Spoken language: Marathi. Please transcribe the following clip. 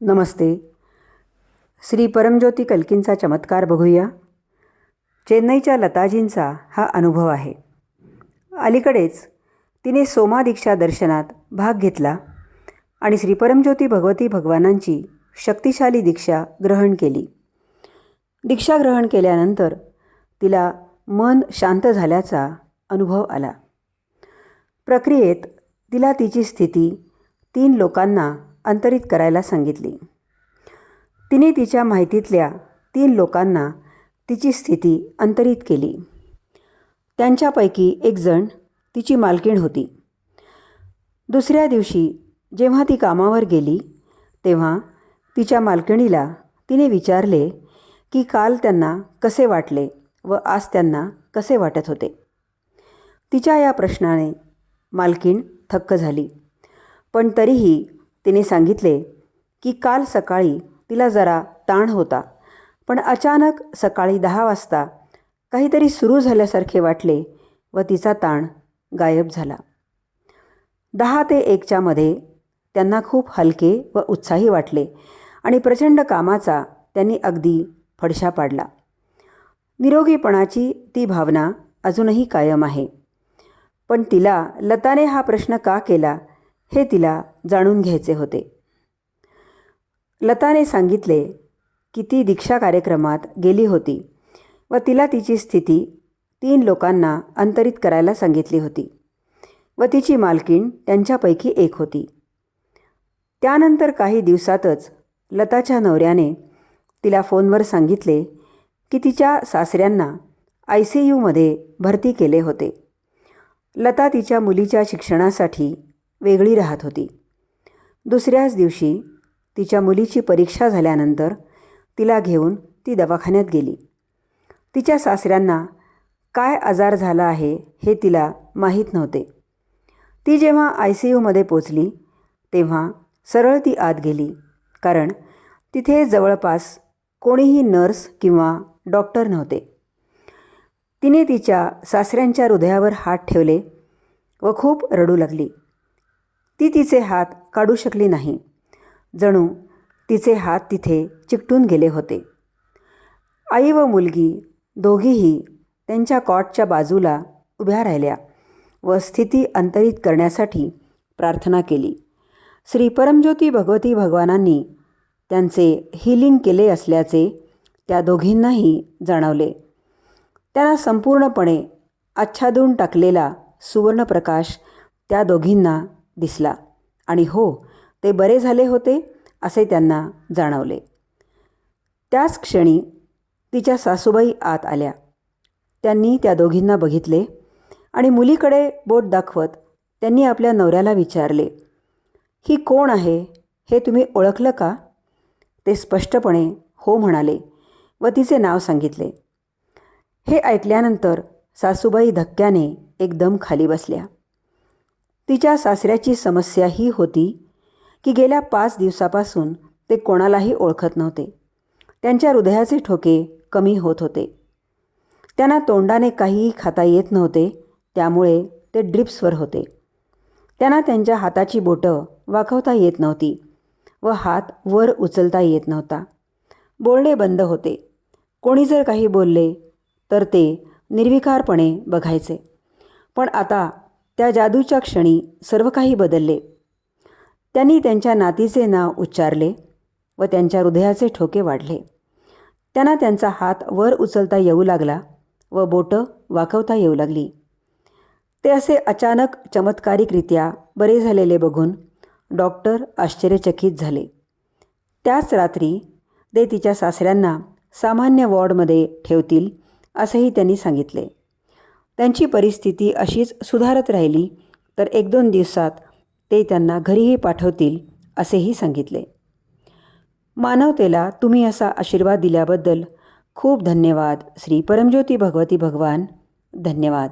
नमस्ते. श्री परमज्योती कल्कींचा चमत्कार बघूया. चेन्नईच्या लताजींचा हा अनुभव आहे. अलीकडेच तिने सोमा दीक्षा दर्शनात भाग घेतला आणि श्री परमज्योती भगवती भगवानांची शक्तिशाली दीक्षा ग्रहण केली. दीक्षा ग्रहण केल्यानंतर तिला मन शांत झाल्याचा अनुभव आला. प्रक्रियेत तिला तिची स्थिती तीन लोकांना अंतरित करायला सांगितली. तिने तिच्या माहितीतल्या तीन लोकांना तिची स्थिती अंतरित केली. त्यांच्यापैकी एक जण तिची मालकीण होती. दुसऱ्या दिवशी जेव्हा ती कामावर गेली तेव्हा तिच्या मालकिणीला तिने विचारले की काल त्यांना कसे वाटले व आज त्यांना कसे वाटत होते. तिच्या या प्रश्नाने मालकीण थक्क झाली. पण तरीही तिने सांगितले की काल सकाळी तिला जरा ताण होता पण अचानक सकाळी दहा वाजता काहीतरी सुरू झाल्यासारखे वाटले व तिचा ताण गायब झाला. दहा ते एकच्या मध्ये त्यांना खूप हलके व उत्साही वाटले आणि प्रचंड कामाचा त्यांनी अगदी फडशा पाडला. निरोगीपणाची ती भावना अजूनही कायम आहे. पण तिला लताने हा प्रश्न का केला हे तिला जाणून घ्यायचे होते. लताने सांगितले की ती दीक्षा कार्यक्रमात गेली होती व तिला तिची स्थिती तीन लोकांना अंतरित करायला सांगितली होती व तिची मालकीण त्यांच्यापैकी एक होती. त्यानंतर काही दिवसातच लताच्या नवऱ्याने तिला फोनवर सांगितले की तिच्या सासऱ्यांना आय सी यूमध्ये भरती केले होते. लता तिच्या मुलीच्या शिक्षणासाठी वेगळी राहत होती. दुसऱ्याच दिवशी तिच्या मुलीची परीक्षा झाल्यानंतर तिला घेऊन ती दवाखान्यात गेली. तिच्या सासऱ्यांना काय आजार झाला आहे हे तिला माहीत नव्हते. ती जेव्हा आय सी यूमध्ये पोचली तेव्हा सरळ ती आत गेली कारण तिथे जवळपास कोणीही नर्स किंवा डॉक्टर नव्हते. तिने तिच्या सासऱ्यांच्या हृदयावर हात ठेवले व खूप रडू लागली. ती तिचे हात काढू शकली नाही. जणू तिचे हात तिथे चिकटून गेले होते. आई व मुलगी दोघीही त्यांच्या कॉटच्या बाजूला उभ्या राहिल्या व स्थिती अंतरित करण्यासाठी प्रार्थना केली. श्री परमज्योती भगवती भगवानांनी त्यांचे हिलिंग केले असल्याचे त्या दोघींनाही जाणवले. त्यांना संपूर्णपणे आच्छादून टाकलेला सुवर्णप्रकाश त्या दोघींना दिसला. आणि हो ते बरे झाले होते असे त्यांना जाणवले. त्याच क्षणी तिच्या सासूबाई आत आल्या. त्यांनी त्या दोघींना बघितले आणि मुलीकडे बोट दाखवत त्यांनी आपल्या नवऱ्याला विचारले ही कोण आहे? हे तुम्ही ओळखलं का? ते स्पष्टपणे हो म्हणाले व तिचे नाव सांगितले. हे ऐकल्यानंतर सासूबाई धक्क्याने एकदम खाली बसल्या. तिच्या सासऱ्याची समस्या ही होती की गेल्या पाच दिवसापासून ते कोणालाही ओळखत नव्हते. त्यांच्या हृदयाचे ठोके कमी होत होते. त्यांना तोंडाने काहीही खाता येत नव्हते त्यामुळे ते ड्रिप्सवर होते. त्यांना त्यांच्या हाताची बोटं वाकवता येत नव्हती व हात वर उचलता येत नव्हता. बोलणे बंद होते. कोणी जर काही बोलले तर ते निर्विकारपणे बघायचे. पण आता त्या जादूच्या क्षणी सर्व काही बदलले. त्यांनी त्यांच्या नातीचे नाव उच्चारले व त्यांच्या हृदयाचे ठोके वाढले. त्यांना त्यांचा हात वर उचलता येऊ लागला व बोटं वाकवता येऊ लागली. ते असे अचानक चमत्कारिकरित्या बरे झालेले बघून डॉक्टर आश्चर्यचकित झाले. त्याच रात्री ते तिच्या सासऱ्यांना सामान्य वॉर्डमध्ये ठेवतील असेही त्यांनी सांगितले. त्यांची परिस्थिती अशीच सुधारत राहिली तर एक दोन दिवसात ते त्यांना घरीही पाठवतील असेही सांगितले. मानवतेला तुम्ही असा आशीर्वाद दिल्याबद्दल खूप धन्यवाद. श्री परमज्योती भगवती भगवान धन्यवाद.